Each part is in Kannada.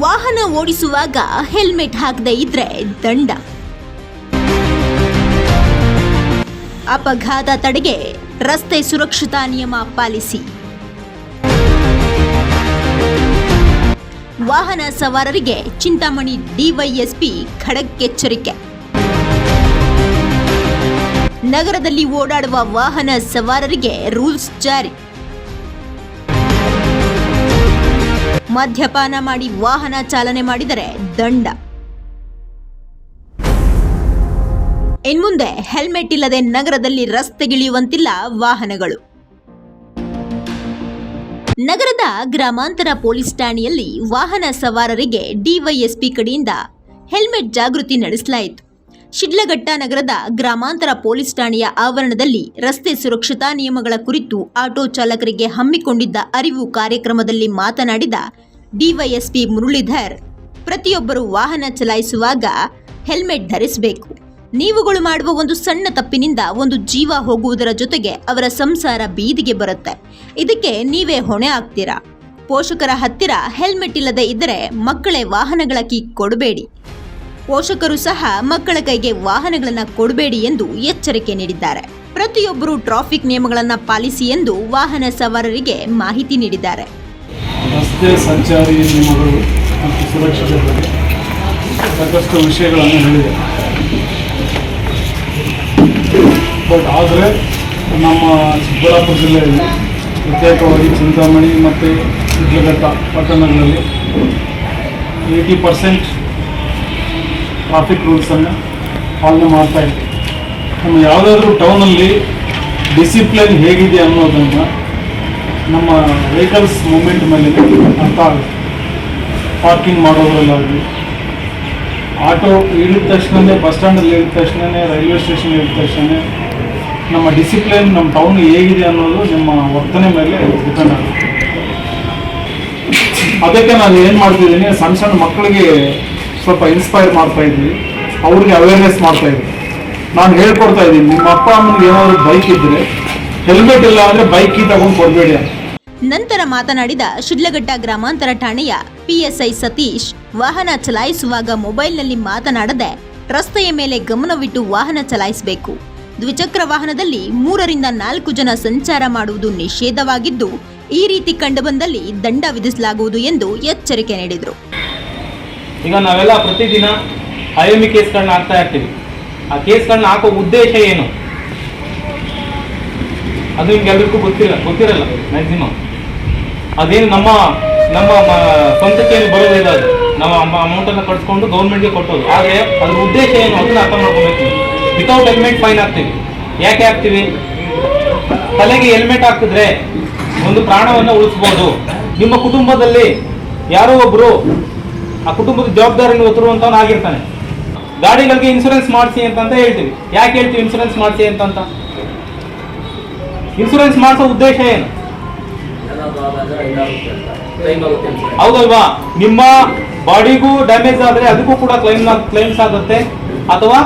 ವಾಹನ ಓಡಿಸುವಾಗ ಹೆಲ್ಮೆಟ್ ಹಾಕದೇ ಇದ್ರೆ ದಂಡ. ಅಪಘಾತ ತಡೆಗೆ ರಸ್ತೆ ಸುರಕ್ಷತಾ ನಿಯಮ ಪಾಲಿಸಿ. ವಾಹನ ಸವಾರರಿಗೆ ಚಿಂತಾಮಣಿ ಡಿವೈಎಸ್ಪಿ ಖಡಕ್ ಎಚ್ಚರಿಕೆ ನಗರದಲ್ಲಿ ಓಡಾಡುವ ವಾಹನ ಸವಾರರಿಗೆ ರೂಲ್ಸ್ ಜಾರಿ. ಮದ್ಯಪಾನ ಮಾಡಿ ವಾಹನ ಚಾಲನೆ ಮಾಡಿದರೆ ದಂಡ. ಇನ್ಮುಂದೆ ಹೆಲ್ಮೆಟ್ ಇಲ್ಲದೆ ನಗರದಲ್ಲಿ ರಸ್ತೆಗಿಳಿಯುವಂತಿಲ್ಲ ವಾಹನಗಳು. ನಗರದ ಗ್ರಾಮಾಂತರ ಪೊಲೀಸ್ ಠಾಣೆಯಲ್ಲಿ ವಾಹನ ಸವಾರರಿಗೆ ಡಿವೈಎಸ್ಪಿ ಕಡೆಯಿಂದ ಹೆಲ್ಮೆಟ್ ಜಾಗೃತಿ ನಡೆಸಲಾಯಿತು. ಶಿಡ್ಲಘಟ್ಟ ನಗರದ ಗ್ರಾಮಾಂತರ ಪೊಲೀಸ್ ಠಾಣೆಯ ಆವರಣದಲ್ಲಿ ರಸ್ತೆ ಸುರಕ್ಷತಾ ನಿಯಮಗಳ ಕುರಿತು ಆಟೋ ಚಾಲಕರಿಗೆ ಹಮ್ಮಿಕೊಂಡಿದ್ದ ಅರಿವು ಕಾರ್ಯಕ್ರಮದಲ್ಲಿ ಮಾತನಾಡಿದ ಡಿವೈಎಸ್ಪಿ ಮುರಳೀಧರ್, ಪ್ರತಿಯೊಬ್ಬರು ವಾಹನ ಚಲಾಯಿಸುವಾಗ ಹೆಲ್ಮೆಟ್ ಧರಿಸಬೇಕು. ನೀವುಗಳು ಮಾಡುವ ಒಂದು ಸಣ್ಣ ತಪ್ಪಿನಿಂದ ಒಂದು ಜೀವ ಹೋಗುವುದರ ಜೊತೆಗೆ ಅವರ ಸಂಸಾರ ಬೀದಿಗೆ ಬರುತ್ತೆ. ಇದಕ್ಕೆ ನೀವೇ ಹೊಣೆ ಆಗ್ತೀರಾ? ಪೋಷಕರ ಹತ್ತಿರ ಹೆಲ್ಮೆಟ್ ಇಲ್ಲದೆ ಇದ್ದರೆ ಮಕ್ಕಳೇ ವಾಹನಗಳ ಕೀ ಕೊಡಬೇಡಿ. ಪೋಷಕರು ಸಹ ಮಕ್ಕಳ ಕೈಗೆ ವಾಹನಗಳನ್ನು ಕೊಡಬೇಡಿ ಎಂದು ಎಚ್ಚರಿಕೆ ನೀಡಿದ್ದಾರೆ. ಪ್ರತಿಯೊಬ್ಬರು ಟ್ರಾಫಿಕ್ ನಿಯಮಗಳನ್ನು ಪಾಲಿಸಿ ಎಂದು ವಾಹನ ಸವಾರರಿಗೆ ಮಾಹಿತಿ ನೀಡಿದ್ದಾರೆ. ರಸ್ತೆ ಸಂಚಾರಿ ನಿಯಮಗಳು ಮತ್ತು ಸುರಕ್ಷತೆ ಬಗ್ಗೆ ಸಾಕಷ್ಟು ವಿಷಯಗಳನ್ನು ಹೇಳಿದೆ. ಬಟ್ ಆದರೆ ನಮ್ಮ ಚಿಕ್ಕಬಳ್ಳಾಪುರ ಜಿಲ್ಲೆಯಲ್ಲಿ ಪ್ರತ್ಯೇಕವಾಗಿ ಚಿಂತಾಮಣಿ ಮತ್ತು ಶಿಡ್ಲಘಟ್ಟ ಪಟ್ಟಣಗಳಲ್ಲಿ ಏಯ್ಟಿ ಪರ್ಸೆಂಟ್ ಟ್ರಾಫಿಕ್ ರೂಲ್ಸನ್ನು ಫಾಲೋ ಮಾಡ್ತಾ ಇದ್ದೀವಿ ನಮ್ಮ ಯಾವುದಾದ್ರೂ ಟೌನಲ್ಲಿ ಡಿಸಿಪ್ಲಿನ್ ಹೇಗಿದೆ ಅನ್ನೋದನ್ನು ನಮ್ಮ ವೆಹಿಕಲ್ಸ್ ಮೂಮೆಂಟ್ ಮೇಲೆ ಅರ್ಥ ಆಗುತ್ತೆ. ಪಾರ್ಕಿಂಗ್ ಮಾಡೋದ್ರಲ್ಲಾಗಲಿ. ಆಟೋ ಇಳಿದ ತಕ್ಷಣವೇ ಬಸ್ ಸ್ಟ್ಯಾಂಡಲ್ಲಿ ಇಳಿದ ತಕ್ಷಣವೇ ರೈಲ್ವೆ ಸ್ಟೇಷನ್ ಇಳಿದ ತಕ್ಷಣ ನಮ್ಮ ಡಿಸಿಪ್ಲಿನ್ ನಮ್ಮ ಟೌನ್ ಹೇಗಿದೆ ಅನ್ನೋದು ನಿಮ್ಮ ವರ್ತನೆ ಮೇಲೆ ಡಿಪೆಂಡ್ ಆಗುತ್ತೆ. ಅದಕ್ಕೆ ನಾನು ಏನು ಮಾಡ್ತಿದ್ದೀನಿ, ಸಣ್ಣ ಸಣ್ಣ ಮಕ್ಕಳಿಗೆ ಸ್ವಲ್ಪ ಇನ್ಸ್ಪೈರ್ ಮಾಡ್ತಾ ಇದ್ವಿ. ಅವ್ರಿಗೆ ಅವೇರ್ನೆಸ್ ಮಾಡ್ತಾ ಇದ್ವಿ. ನಾನು ಹೇಳ್ಕೊಡ್ತಾ ಇದ್ದೀನಿ, ನಿಮ್ಮ ಅಪ್ಪ ಅಮ್ಮನಿಗೆ ಏನಾದರೂ ಬೈಕ್ ಇದ್ದರೆ ಹೆಲ್ಮೆಟ್ ಇಲ್ಲ ಅಂದರೆ ಬೈಕ್ ತಗೊಂಡು ಕೊಡಬೇಡಿ ನಂತರ ಮಾತನಾಡಿದ ಶಿಡ್ಲಘಟ್ಟ ಗ್ರಾಮಾಂತರ ಠಾಣೆಯ ಪಿಎಸ್ಐ ಸತೀಶ್, ವಾಹನ ಚಲಾಯಿಸುವಾಗ ಮೊಬೈಲ್ನಲ್ಲಿ ಮಾತನಾಡದೆ ರಸ್ತೆಯ ಮೇಲೆ ಗಮನವಿಟ್ಟು ವಾಹನ ಚಲಾಯಿಸಬೇಕು. ದ್ವಿಚಕ್ರ ವಾಹನದಲ್ಲಿ ಮೂರರಿಂದ ನಾಲ್ಕು ಜನ ಸಂಚಾರ ಮಾಡುವುದು ನಿಷೇಧವಾಗಿದ್ದು, ಈ ರೀತಿ ಕಂಡುಬಂದಲ್ಲಿ ದಂಡ ವಿಧಿಸಲಾಗುವುದು ಎಂದು ಎಚ್ಚರಿಕೆ ನೀಡಿದರು. ಈಗ ನಾವೆಲ್ಲ ಪ್ರತಿದಿನ ಐ ಎಂ ಇ ಕೇಸ್ಗಳನ್ನ ಹಾಕ್ತಾ ಇರ್ತೀವಿ. ಆ ಕೇಸ್ಗಳನ್ನ ಹಾಕೋ ಉದ್ದೇಶ ಏನು? ಅದು ನಿಮ್ಗೆಲ್ರಿಗೂ ಗೊತ್ತಿಲ್ಲ ಗೊತ್ತಿರಲ್ಲ ಮ್ಯಾಕ್ಸಿಮಮ್ ಅದೇನು ನಮ್ಮ ನಮ್ಮ ಸ್ವಂತಕ್ಕೆ ಏನು ಬರೋದಿಲ್ಲ ಅದು. ನಾವು ಅಮೌಂಟನ್ನು ಕಟ್ಸ್ಕೊಂಡು ಗೌರ್ಮೆಂಟ್ಗೆ ಕೊಟ್ಟೋದು. ಆದರೆ ಅದ್ರ ಉದ್ದೇಶ ಏನು ಅದನ್ನ ಅರ್ಥ ಮಾಡ್ಕೋಬೇಕು ವಿತೌಟ್ ಹೆಲ್ಮೆಟ್ ಫೈನ್ ಹಾಕ್ತೀವಿ. ಯಾಕೆ ಹಾಕ್ತೀವಿ? ತಲೆಗೆ ಹೆಲ್ಮೆಟ್ ಹಾಕಿದ್ರೆ ಒಂದು ಪ್ರಾಣವನ್ನು ಉಳಿಸ್ಬೋದು. ನಿಮ್ಮ ಕುಟುಂಬದಲ್ಲಿ ಯಾರೋ ಒಬ್ರು ಆ ಕುಟುಂಬದ ಜವಾಬ್ದಾರಿಯನ್ನು ಹೊತ್ತಿರುವಂತವನು ಆಗಿರ್ತಾನೆ. ಗಾಡಿಗಳಿಗೆ ಇನ್ಸೂರೆನ್ಸ್ ಮಾಡಿಸಿ ಅಂತ ಹೇಳ್ತೀವಿ. ಯಾಕೆ ಹೇಳ್ತೀವಿ ಇನ್ಸೂರೆನ್ಸ್ ಮಾಡಿಸಿ ಅಂತಂತ? ಇನ್ಸೂರೆನ್ಸ್ ಮಾಡಿಸೋ ಉದ್ದೇಶ ಏನು? ಹೌದಲ್ವಾ? ನಿಮ್ಮ ಬಾಡಿಗೂ ಡ್ಯಾಮೇಜ್ ಆದ್ರೆ ಅದಕ್ಕೂ ಕೂಡ ಕ್ಲೈಮ್ ಕ್ಲೈಮ್ಸ್ ಆಗುತ್ತೆ. ಅಥವಾ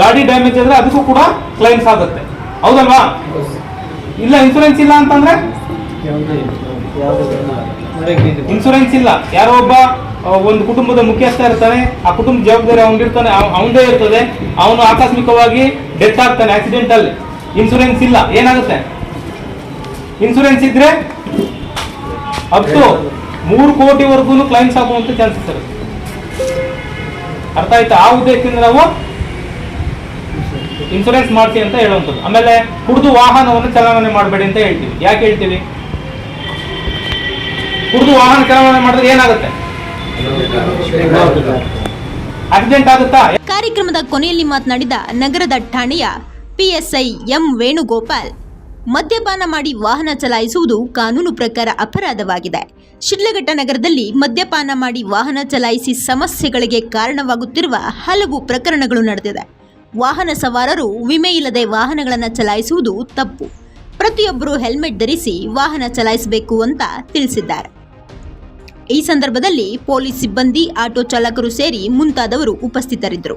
ಗಾಡಿ ಡ್ಯಾಮೇಜ್ ಆದ್ರೆ ಅದಕ್ಕೂ ಕೂಡ ಕ್ಲೈಮ್ಸ್ ಆಗುತ್ತೆ. ಹೌದಲ್ವಾ? ಇಲ್ಲ ಇನ್ಸೂರೆನ್ಸ್ ಇಲ್ಲ ಅಂತಂದ್ರೆ? ಇನ್ಸೂರೆನ್ಸ್ ಇಲ್ಲ. ಯಾರೋ ಒಬ್ಬ ಒಂದು ಕುಟುಂಬದ ಮುಖ್ಯಸ್ಥ ಇರ್ತಾನೆ, ಆ ಕುಟುಂಬ ಜವಾಬ್ದಾರಿ ಅವನಿಗಿರ್ತಾನೆ ಅವನದೇ ಇರ್ತದೆ. ಅವನು ಆಕಸ್ಮಿಕವಾಗಿ ಡೆತ್ ಆಗ್ತಾನೆ ಆಕ್ಸಿಡೆಂಟ್ ಅಲ್ಲಿ ಇನ್ಸೂರೆನ್ಸ್ ಇಲ್ಲ, ಏನಾಗುತ್ತೆ? ಇನ್ಸೂರೆನ್ಸ್ ಇದ್ರೆ ಅಪ್ ಟು ಮೂರು ಕೋಟಿವರೆಗೂ ಕ್ಲೈಮ್ಸ್ ಆಗುವಂತ ಚಾನ್ಸಸ್ ಇರುತ್ತೆ. ಅರ್ಥ ಆಯ್ತಾ? ಆ ಉದ್ದೇಶದಿಂದ ನಾವು ಇನ್ಸೂರೆನ್ಸ್ ಮಾಡ್ತೀವಿ ಅಂತ ಹೇಳುವಂಥದ್ದು. ಆಮೇಲೆ ಕುಡಿದು ವಾಹನವನ್ನು ಚಲಾವಣೆ ಮಾಡಬೇಡಿ ಅಂತ ಹೇಳ್ತೀವಿ. ಯಾಕೆ ಹೇಳ್ತೀವಿ? ಕುಡಿದು ವಾಹನ ಚಲಾವಣೆ ಮಾಡಿದ್ರೆ ಏನಾಗುತ್ತೆ? ಕಾರ್ಯಕ್ರಮದ ಕೊನೆಯಲ್ಲಿ ಮಾತನಾಡಿದ ನಗರದ ಠಾಣೆಯ ಪಿಎಸ್ಐ ಎಂ ವೇಣುಗೋಪಾಲ್, ಮದ್ಯಪಾನ ಮಾಡಿ ವಾಹನ ಚಲಾಯಿಸುವುದು ಕಾನೂನು ಪ್ರಕಾರ ಅಪರಾಧವಾಗಿದೆ. ಶಿಡ್ಲಘಟ್ಟ ನಗರದಲ್ಲಿ ಮದ್ಯಪಾನ ಮಾಡಿ ವಾಹನ ಚಲಾಯಿಸಿ ಸಮಸ್ಯೆಗಳಿಗೆ ಕಾರಣವಾಗುತ್ತಿರುವ ಹಲವು ಪ್ರಕರಣಗಳು ನಡೆದಿದೆ. ವಾಹನ ಸವಾರರು ವಿಮೆ ಇಲ್ಲದೆ ವಾಹನಗಳನ್ನು ಚಲಾಯಿಸುವುದು ತಪ್ಪು. ಪ್ರತಿಯೊಬ್ಬರು ಹೆಲ್ಮೆಟ್ ಧರಿಸಿ ವಾಹನ ಚಲಾಯಿಸಬೇಕು ಅಂತ ತಿಳಿಸಿದ್ದಾರೆ. ಈ ಸಂದರ್ಭದಲ್ಲಿ ಪೊಲೀಸ್ ಸಿಬ್ಬಂದಿ ಆಟೋ ಚಾಲಕರು ಸೇರಿ ಮುಂತಾದವರು ಉಪಸ್ಥಿತರಿದ್ದರು.